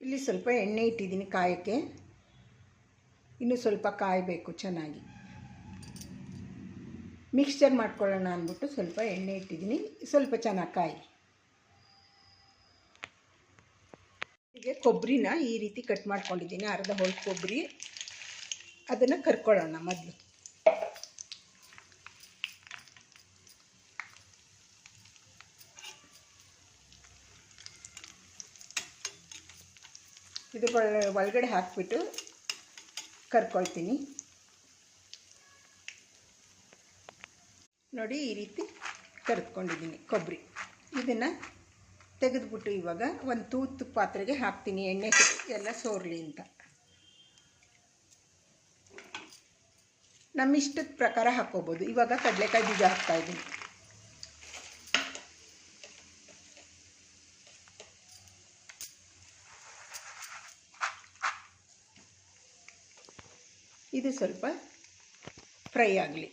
ಇಲ್ಲಿ ಸ್ವಲ್ಪ ಎಣ್ಣೆ ಇಟ್ಟಿದ್ದೀನಿ ಕಾಯೋಕ್ಕೆ. ಇನ್ನೂ ಸ್ವಲ್ಪ ಕಾಯಬೇಕು ಚೆನ್ನಾಗಿ. ಮಿಕ್ಸ್ಚರ್ ಮಾಡ್ಕೊಳ್ಳೋಣ ಅಂದ್ಬಿಟ್ಟು ಸ್ವಲ್ಪ ಎಣ್ಣೆ ಇಟ್ಟಿದ್ದೀನಿ. ಸ್ವಲ್ಪ ಚೆನ್ನಾಗಿ ಕಾಯಿ. ಹೀಗೆ ಕೊಬ್ಬರಿನ ಈ ರೀತಿ ಕಟ್ ಮಾಡ್ಕೊಂಡಿದ್ದೀನಿ. ಅರ್ಧ ಹೋಳು ಕೊಬ್ಬರಿ ಅದನ್ನು ಕರ್ಕೊಳ್ಳೋಣ ಮೊದಲು. ಇದು ಒಳ- ಒಳಗಡೆ ಹಾಕಿಬಿಟ್ಟು ಕರ್ಕೊಳ್ತೀನಿ. ನೋಡಿ ಈ ರೀತಿ ಕರೆದ್ಕೊಂಡಿದ್ದೀನಿ ಕೊಬ್ಬರಿ. ಇದನ್ನು ತೆಗೆದುಬಿಟ್ಟು ಇವಾಗ ಒಂದು ತೂತು ಪಾತ್ರೆಗೆ ಹಾಕ್ತೀನಿ, ಎಣ್ಣೆ ಎಲ್ಲ ಸೋರಲಿ ಅಂತ. ನಮ್ಮಿಷ್ಟದ ಪ್ರಕಾರ ಹಾಕ್ಕೋಬೋದು ಇವಾಗ ಕಡಲೆಕಾಯಿ ಬೀಜ ಹಾಕ್ತಾಯಿದ್ದೀನಿ ಇದು ಸ್ವಲ್ಪ ಫ್ರೈ ಆಗಲಿ.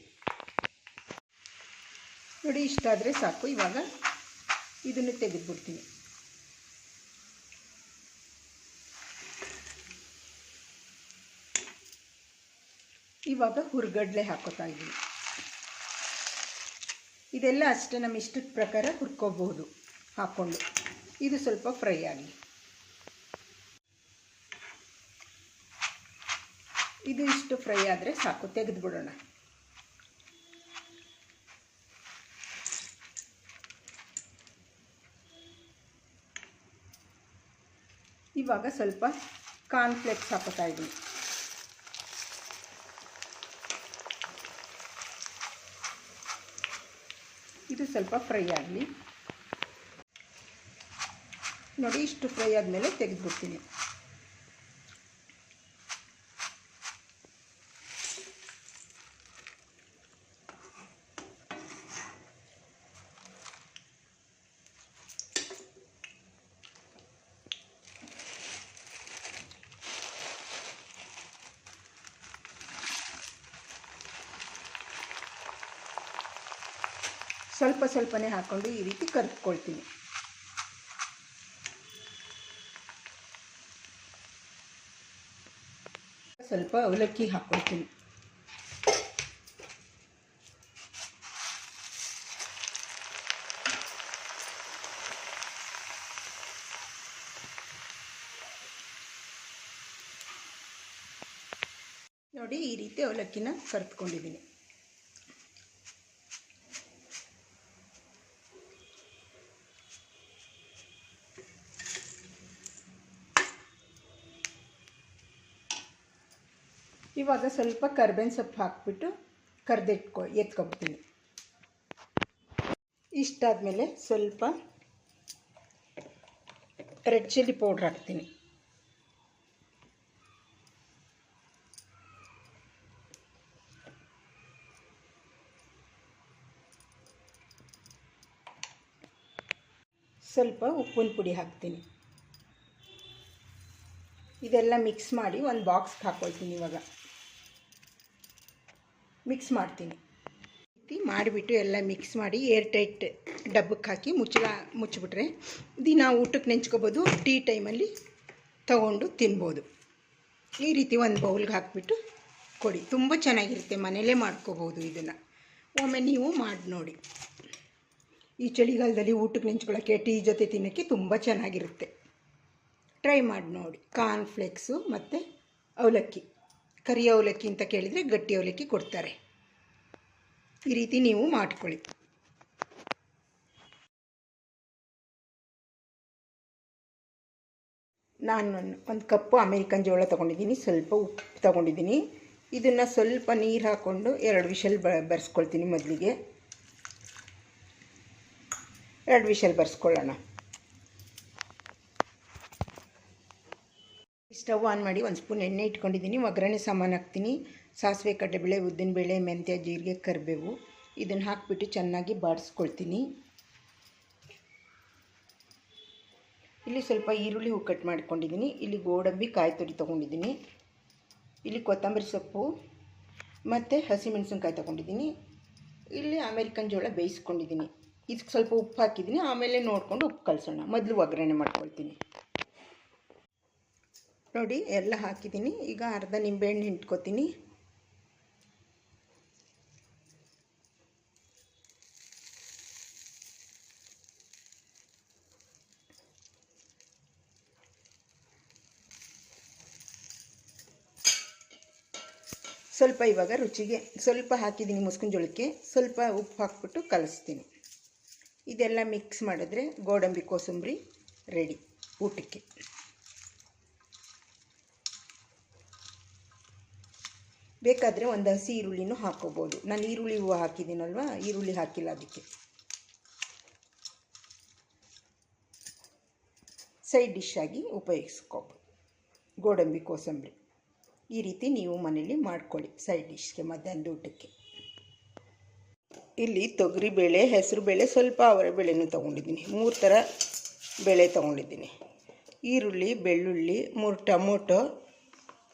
ನೋಡಿ ಇಷ್ಟಾದರೆ ಸಾಕು. ಇವಾಗ ಇದನ್ನು ತೆಗೆದುಬಿಡ್ತೀನಿ. ಇವಾಗ ಹುರ್ಗಡ್ಲೆ ಹಾಕೋತಾ ಇದ್ದೀನಿ. ಇದೆಲ್ಲ ಅಷ್ಟೇ, ನಮ್ಮ ಇಷ್ಟದ ಪ್ರಕಾರ ಹುರ್ಕೋಬಹುದು ಹಾಕ್ಕೊಂಡು ಇದು ಸ್ವಲ್ಪ ಫ್ರೈ ಆಗಲಿ. ಇದು ಇಷ್ಟು ಫ್ರೈ ಆದರೆ ಸಾಕು, ತೆಗೆದುಬಿಡೋಣ. ಇವಾಗ ಸ್ವಲ್ಪ ಕಾರ್ನ್ಫ್ಲೆಕ್ಸ್ ಹಾಕೋತಾ ಇದ್ದೀನಿ. ಇದು ಸ್ವಲ್ಪ ಫ್ರೈ ಆಗಲಿ. ನೋಡಿ, ಇಷ್ಟು ಫ್ರೈ ಆದಮೇಲೆ ತೆಗೆದುಬಿಡ್ತೀನಿ. ಸ್ವಲ್ಪ ಸ್ವಲ್ಪನೇ ಹಾಕ್ಕೊಂಡು ಈ ರೀತಿ ಕರ್ಕೊಳ್ತೀನಿ ಸ್ವಲ್ಪ ಅವಲಕ್ಕಿ ಹಾಕ್ಕೊಳ್ತೀನಿ. ನೋಡಿ ಈ ರೀತಿ ಅವಲಕ್ಕಿನ ಕರ್ತ್ಕೊಂಡಿದ್ದೀನಿ ಇವಾಗ ಸ್ವಲ್ಪ ಕರ್ಬೇವಿನ ಸೊಪ್ಪು ಹಾಕ್ಬಿಟ್ಟು ಕರ್ದಿಟ್ಕೊ, ಎತ್ಕೊಬಿಡ್ತೀನಿ. ಇಷ್ಟಾದಮೇಲೆ ಸ್ವಲ್ಪ ರೆಡ್ ಚಿಲ್ಲಿ ಪೌಡ್ರ್ ಹಾಕ್ತೀನಿ. ಸ್ವಲ್ಪ ಉಪ್ಪಿನ ಪುಡಿ ಹಾಕ್ತೀನಿ. ಇದೆಲ್ಲ ಮಿಕ್ಸ್ ಮಾಡಿ ಒಂದು ಬಾಕ್ಸ್ಗೆ ಹಾಕ್ಕೊಳ್ತೀನಿ ಇವಾಗ. ಮಿಕ್ಸ್ ಮಾಡ್ತೀನಿ. ರೀತಿ ಮಾಡಿಬಿಟ್ಟು ಎಲ್ಲ ಮಿಕ್ಸ್ ಮಾಡಿ ಏರ್ ಟೈಟ್ ಡಬ್ಬಕ್ಕೆ ಹಾಕಿ ಮುಚ್ಚಳ ಮುಚ್ಚಿಬಿಟ್ರೆ ದಿನ ಊಟಕ್ಕೆ ನೆಂಚ್ಕೋಬೋದು. ಟೀ ಟೈಮಲ್ಲಿ ತಗೊಂಡು ತಿನ್ಬೋದು. ಈ ರೀತಿ ಒಂದು ಬೌಲ್ಗೆ ಹಾಕಿಬಿಟ್ಟು ಕೊಡಿ. ತುಂಬ ಚೆನ್ನಾಗಿರುತ್ತೆ. ಮನೇಲೇ ಮಾಡ್ಕೋಬೋದು ಇದನ್ನು. ಒಮ್ಮೆ ನೀವು ಮಾಡಿ ನೋಡಿ. ಈ ಚಳಿಗಾಲದಲ್ಲಿ ಊಟಕ್ಕೆ ನೆಂಚ್ಕೊಳ್ಳೋಕ್ಕೆ ಟೀ ಜೊತೆ ತಿನ್ನೋಕ್ಕೆ ತುಂಬ ಚೆನ್ನಾಗಿರುತ್ತೆ. ಟ್ರೈ ಮಾಡಿ ನೋಡಿ. ಕಾರ್ನ್ಫ್ಲೆಕ್ಸು ಮತ್ತು ಅವಲಕ್ಕಿ. ಕರಿ ಅವಲಕ್ಕಿ ಅಂತ ಕೇಳಿದರೆ ಗಟ್ಟಿ ಅವಲಕ್ಕಿ ಕೊಡ್ತಾರೆ. ಈ ರೀತಿ ನೀವು ಮಾಡ್ಕೊಳ್ಳಿ. ನಾನು ಒಂದು ಕಪ್ಪು ಅಮೇರಿಕನ್ ಜೋಳ ತೊಗೊಂಡಿದ್ದೀನಿ, ಸ್ವಲ್ಪ ಉಪ್ಪು ತೊಗೊಂಡಿದ್ದೀನಿ. ಇದನ್ನು ಸ್ವಲ್ಪ ನೀರು ಹಾಕ್ಕೊಂಡು ಎರಡು ವಿಷಲ್ ಬ, ಬರ್ಸ್ಕೊಳ್ತೀನಿ ಮೊದಲಿಗೆ. ಎರಡು ವಿಷಲ್ ಬರ್ಸ್ಕೊಳ್ಳೋಣ. ಸ್ಟವ್ ಆನ್ ಮಾಡಿ ಒಂದು ಸ್ಪೂನ್ ಎಣ್ಣೆ ಇಟ್ಕೊಂಡಿದ್ದೀನಿ, ಒಗ್ಗರಣೆ ಸಾಮಾನು ಹಾಕ್ತೀನಿ. ಸಾಸಿವೆ, ಕಡಲೆಬೇಳೆ, ಉದ್ದಿನಬೇಳೆ, ಮೆಂತ್ಯ, ಜೀರಿಗೆ, ಕರಿಬೇವು ಇದನ್ನು ಹಾಕಿಬಿಟ್ಟು ಚೆನ್ನಾಗಿ ಬಾಡಿಸ್ಕೊಳ್ತೀನಿ ಇಲ್ಲಿ ಸ್ವಲ್ಪ ಈರುಳ್ಳಿ ಹೂ ಕಟ್ ಮಾಡ್ಕೊಂಡಿದ್ದೀನಿ. ಇಲ್ಲಿ ಗೋಡಂಬಿ ಕಾಯಿ ತುರಿ ತೊಗೊಂಡಿದ್ದೀನಿ. ಇಲ್ಲಿ ಕೊತ್ತಂಬರಿ ಸೊಪ್ಪು ಮತ್ತು ಹಸಿಮೆಣಸಿನ್ಕಾಯಿ ತೊಗೊಂಡಿದ್ದೀನಿ. ಇಲ್ಲಿ ಅಮೇರಿಕನ್ ಜೋಳ ಬೇಯಿಸ್ಕೊಂಡಿದ್ದೀನಿ. ಇದಕ್ಕೆ ಸ್ವಲ್ಪ ಉಪ್ಪು ಹಾಕಿದ್ದೀನಿ. ಆಮೇಲೆ ನೋಡಿಕೊಂಡು ಉಪ್ಪು ಕಲಸೋಣ. ಮೊದಲು ಒಗ್ಗರಣೆ ಮಾಡ್ಕೊಳ್ತೀನಿ. ನೋಡಿ, ಎಲ್ಲ ಹಾಕಿದ್ದೀನಿ. ಈಗ ಅರ್ಧ ನಿಂಬೆಹಣ್ಣು ಹಿಂಡ್ಕೊತೀನಿ ಸ್ವಲ್ಪ ಇವಾಗ ರುಚಿಗೆ ಸ್ವಲ್ಪ ಹಾಕಿದ್ದೀನಿ ಮುಸ್ಕಿನ ಜೋಳಕ್ಕೆ ಸ್ವಲ್ಪ ಉಪ್ಪು ಹಾಕ್ಬಿಟ್ಟು ಕಲಿಸ್ತೀನಿ. ಇದೆಲ್ಲ ಮಿಕ್ಸ್ ಮಾಡಿದ್ರೆ ಗೋಡಂಬಿ ಕೋಸಂಬರಿ ರೆಡಿ ಊಟಕ್ಕೆ. ಬೇಕಾದರೆ ಒಂದು ಹಸಿ ಈರುಳ್ಳಿನೂ ಹಾಕೋಬೋದು. ನಾನು ಈರುಳ್ಳಿ ಹೂವು ಹಾಕಿದ್ದೀನಲ್ವ? ಈರುಳ್ಳಿ ಹಾಕಿಲ್ಲ ಅದಕ್ಕೆ. ಸೈಡ್ ಡಿಶ್ ಆಗಿ ಉಪಯೋಗಿಸ್ಕೋಬೋದು. ಗೋಡಂಬಿ ಕೋಸಂಬರಿ. ಈ ರೀತಿ ನೀವು ಮನೇಲಿ ಮಾಡ್ಕೊಳ್ಳಿ ಸೈಡ್ ಡಿಶ್ಗೆ ಮಧ್ಯಾಹ್ನದ ಊಟಕ್ಕೆ. ಇಲ್ಲಿ ತೊಗರಿಬೇಳೆ ಹೆಸರುಬೇಳೆ ಸ್ವಲ್ಪ ಅವರ ಬೇಳೆನೂ ತೊಗೊಂಡಿದ್ದೀನಿ. ಮೂರು ಥರ ಬೇಳೆ ತೊಗೊಂಡಿದ್ದೀನಿ. ಈರುಳ್ಳಿ, ಬೆಳ್ಳುಳ್ಳಿ, ಮೂರು ಟೊಮೊಟೊ,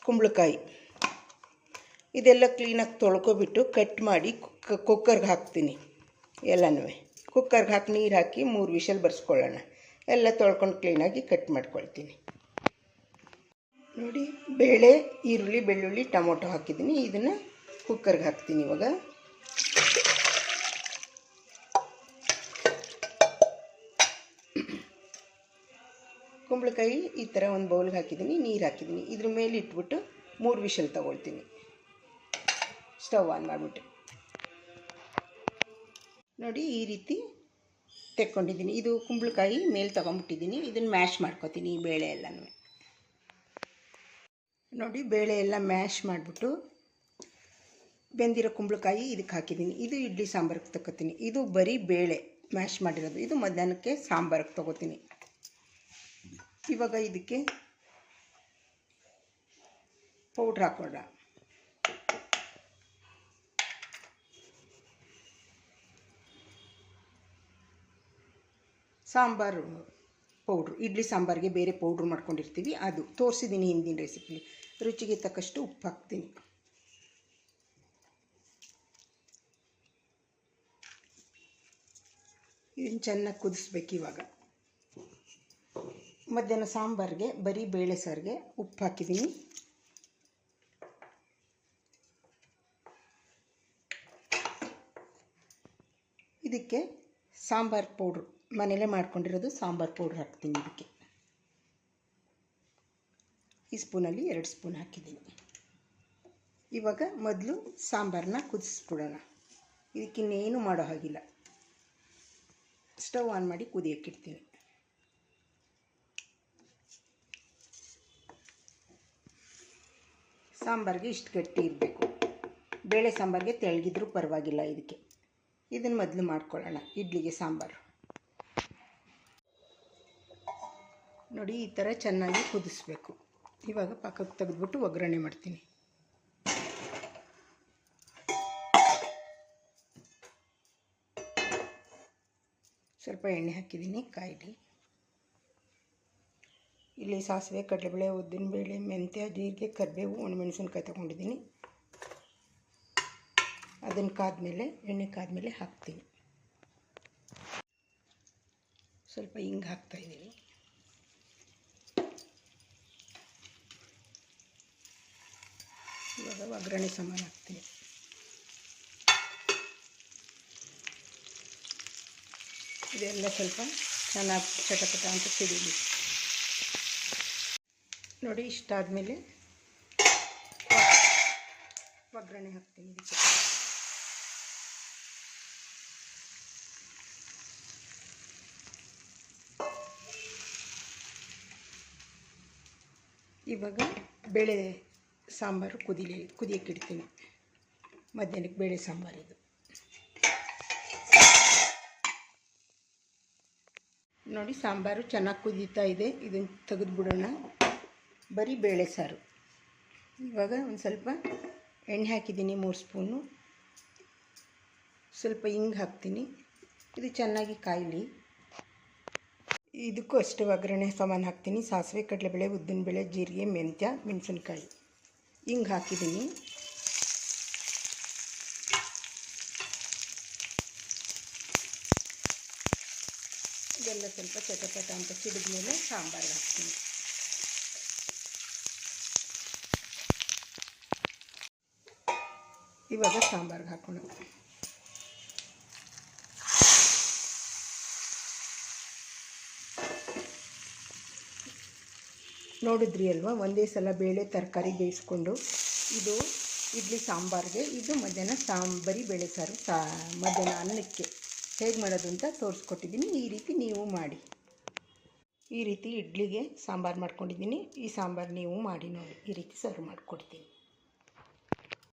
ಕುಂಬಳಕಾಯಿ. ಇದೆಲ್ಲ ಕ್ಲೀನಾಗಿ ತೊಳ್ಕೊಬಿಟ್ಟು ಕಟ್ ಮಾಡಿ ಕುಕ್ಕ ಕುಕ್ಕರ್ಗೆ ಹಾಕ್ತೀನಿ ಎಲ್ಲನೂ ಕುಕ್ಕರ್ಗೆ ಹಾಕಿ ನೀರು ಹಾಕಿ ಮೂರು ವಿಷಲ್ ಬರ್ಸ್ಕೊಳ್ಳೋಣ. ಎಲ್ಲ ತೊಳ್ಕೊಂಡು ಕ್ಲೀನಾಗಿ ಕಟ್ ಮಾಡ್ಕೊಳ್ತೀನಿ. ನೋಡಿ, ಬೇಳೆ, ಈರುಳ್ಳಿ, ಬೆಳ್ಳುಳ್ಳಿ, ಟೊಮೊಟೊ ಹಾಕಿದ್ದೀನಿ. ಇದನ್ನು ಕುಕ್ಕರ್ಗೆ ಹಾಕ್ತೀನಿ ಇವಾಗ. ಕುಂಬಳಕಾಯಿ ಈ ಥರ ಒಂದು ಬೌಲ್ಗೆ ಹಾಕಿದ್ದೀನಿ, ನೀರು ಹಾಕಿದ್ದೀನಿ. ಇದ್ರ ಮೇಲೆ ಇಟ್ಬಿಟ್ಟು ಮೂರು ವಿಷಲ್ ತಗೊಳ್ತೀನಿ. ಸ್ಟವ್ ಆನ್ ಮಾಡಿಬಿಟ್ಟು. ನೋಡಿ, ಈ ರೀತಿ ತೆಕ್ಕೊಂಡಿದ್ದೀನಿ. ಇದು ಕುಂಬಳಕಾಯಿ ಮೇಲೆ ತೊಗೊಂಬಿಟ್ಟಿದ್ದೀನಿ ಇದನ್ನು ಮ್ಯಾಶ್ ಮಾಡ್ಕೊತೀನಿ ಈ ಬೇಳೆ ಎಲ್ಲನೂ. ನೋಡಿ ಬೇಳೆ ಎಲ್ಲ ಮ್ಯಾಶ್ ಮಾಡಿಬಿಟ್ಟು ಬೆಂದಿರೋ ಕುಂಬಳಕಾಯಿ ಇದಕ್ಕೆ ಹಾಕಿದ್ದೀನಿ. ಇದು ಇಡ್ಲಿ ಸಾಂಬಾರಿಗೆ ತಗೋತೀನಿ. ಇದು ಬರೀ ಬೇಳೆ ಮ್ಯಾಶ್ ಮಾಡಿರೋದು. ಇದು ಮಧ್ಯಾಹ್ನಕ್ಕೆ ಸಾಂಬಾರಿಗೆ ತಗೋತೀನಿ. ಇವಾಗ ಇದಕ್ಕೆ ಪೌಡ್ರ್ ಹಾಕೋಣ ಸಾಂಬಾರು. ಪೌಡ್ರು, ಇಡ್ಲಿ ಸಾಂಬಾರಿಗೆ ಬೇರೆ ಪೌಡ್ರ್ ಮಾಡ್ಕೊಂಡಿರ್ತೀವಿ. ಅದು ತೋರಿಸಿದ್ದೀನಿ ಹಿಂದಿನ ರೆಸಿಪಿಲಿ ರುಚಿಗೆ ತಕ್ಕಷ್ಟು ಉಪ್ಪು ಹಾಕ್ತೀನಿ. ಇದನ್ನು ಚೆನ್ನಾಗಿ ಕುದಿಸ್ಬೇಕು ಇವಾಗ. ಮಧ್ಯಾಹ್ನ ಸಾಂಬಾರಿಗೆ, ಬರೀ ಬೇಳೆ ಸಾರಿಗೆ ಉಪ್ಪು ಹಾಕಿದ್ದೀನಿ ಇದಕ್ಕೆ ಸಾಂಬಾರು ಪೌಡ್ರು. ಮನೇಲೇ ಮಾಡ್ಕೊಂಡಿರೋದು ಸಾಂಬಾರು ಪೌಡ್ರ್ ಹಾಕ್ತೀನಿ ಇದಕ್ಕೆ. ಈ ಸ್ಪೂನಲ್ಲಿ ಎರಡು ಸ್ಪೂನ್ ಹಾಕಿದ್ದೀನಿ. ಇವಾಗ ಮೊದಲು ಸಾಂಬಾರನ್ನ ಕುದಿಸ್ಬಿಡೋಣ. ಇದಕ್ಕಿನ್ನೇನು ಮಾಡೋ ಹಾಗಿಲ್ಲ. ಸ್ಟವ್ ಆನ್ ಮಾಡಿ ಕುದಿಯೋಕ್ಕಿಡ್ತೀನಿ. ಸಾಂಬಾರಿಗೆ ಇಷ್ಟು ಗಟ್ಟಿ ಇರಬೇಕು. ಬೇಳೆ ಸಾಂಬಾರಿಗೆ ತೆಳಗಿದ್ರೂ ಪರವಾಗಿಲ್ಲ ಇದಕ್ಕೆ. ಇದನ್ನು ಮೊದಲು ಮಾಡ್ಕೊಳ್ಳೋಣ, ಇಡ್ಲಿಗೆ ಸಾಂಬಾರು. ನೋಡಿ, ಈ ಥರ ಚೆನ್ನಾಗಿ ಕುದಿಸ್ಬೇಕು. ಇವಾಗ ಪಕ್ಕಕ್ಕೆ ತೆಗೆದ್ಬಿಟ್ಟು ಒಗ್ಗರಣೆ ಮಾಡ್ತೀನಿ. ಸ್ವಲ್ಪ ಎಣ್ಣೆ ಹಾಕಿದ್ದೀನಿ ಕಾಯಿಲಿ ಇಲ್ಲಿ ಸಾಸಿವೆ, ಕಡಲೆಬೇಳೆ, ಉದ್ದಿನಬೇಳೆ, ಮೆಂತ್ಯ, ಜೀರಿಗೆ, ಕರಿಬೇವು, ಒಣಮೆಣಸಿನ್ಕಾಯಿ ತೊಗೊಂಡಿದ್ದೀನಿ. ಅದನ್ನು ಕಾದ್ಮೇಲೆ, ಎಣ್ಣೆ ಕಾದ್ಮೇಲೆ ಹಾಕ್ತೀನಿ. ಸ್ವಲ್ಪ ಹಿಂಗೆ ಹಾಕ್ತಾಯಿದ್ದೀನಿ ಇವಾಗ ಒಗ್ಗರಣೆ ಸಾಮಾನು ಹಾಕ್ತೀನಿ ಇದೆಲ್ಲ ಸ್ವಲ್ಪ ಚೆನ್ನಾಗಿ ಚಟಪಟ ಅಂತ ಸಿಡಿಲಿ ನೋಡಿ, ಇಷ್ಟಾದಮೇಲೆ ಒಗ್ಗರಣೆ ಹಾಕ್ತೀನಿ ಇದಕ್ಕೆ. ಇವಾಗ ಬೇಳೆ ಸಾಂಬಾರು ಕುದಿಲಿ, ಕುದಿಯಕ್ಕೆ ಇಡ್ತೀನಿ. ಮಧ್ಯಾಹ್ನಕ್ಕೆ ಬೇಳೆ ಸಾಂಬಾರು ಇದು. ನೋಡಿ, ಸಾಂಬಾರು ಚೆನ್ನಾಗಿ ಕುದೀತಾ ಇದೆ. ಇದನ್ನು ತೆಗೆದುಬಿಡೋಣ ಬರೀ ಬೇಳೆ ಸಾರು. ಇವಾಗ ಒಂದು ಸ್ವಲ್ಪ ಎಣ್ಣೆ ಹಾಕಿದ್ದೀನಿ, ಮೂರು ಸ್ಪೂನು. ಸ್ವಲ್ಪ ಹಿಂಗೆ ಹಾಕ್ತೀನಿ. ಇದು ಚೆನ್ನಾಗಿ ಕಾಯಲಿ. ಇದಕ್ಕೂ ಅಷ್ಟೇ ಒಗ್ಗರಣೆ ಸಾಮಾನು ಹಾಕ್ತೀನಿ. ಸಾಸಿವೆ, ಕಡಲೆಬೇಳೆ, ಉದ್ದಿನಬೇಳೆ, ಜೀರಿಗೆ, ಮೆಂತ್ಯ, ಮೆಣಸಿನ್ಕಾಯಿ. ಹಿಂಗೆ ಹಾಕಿದ್ದೀನಿ. ಇದೆಲ್ಲ ಸ್ವಲ್ಪ ಚಟಪಟ ಅಂತ ಚಿಡಿದ ಮೇಲೆ ಸಾಂಬಾರಿಗೆ ಹಾಕ್ತೀನಿ. ಇವಾಗ ಸಾಂಬಾರ್ಗೆ ಹಾಕೋಣ. ನೋಡಿದ್ರಿ ಅಲ್ವಾ? ಒಂದೇ ಸಲ ಬೇಳೆ ತರಕಾರಿ ಬೇಯಿಸ್ಕೊಂಡು ಇದು ಇಡ್ಲಿ ಸಾಂಬಾರಿಗೆ, ಇದು ಮಧ್ಯಾಹ್ನ ಸಾಂಬಾರಿ ಬೇಳೆ ಸಾರು, ಸಾ, ಮಧ್ಯಾಹ್ನ ಅನ್ನಕ್ಕೆ. ಹೇಗೆ ಮಾಡೋದು ಅಂತ ತೋರಿಸ್ಕೊಟ್ಟಿದ್ದೀನಿ. ಈ ರೀತಿ ನೀವು ಮಾಡಿ. ಈ ರೀತಿ ಇಡ್ಲಿಗೆ ಸಾಂಬಾರು ಮಾಡ್ಕೊಂಡಿದ್ದೀನಿ. ಈ ಸಾಂಬಾರು ನೀವು ಮಾಡಿ ನೋಡಿ. ಈ ರೀತಿ ಸರ್ವ್ ಮಾಡಿಕೊಡ್ತೀನಿ.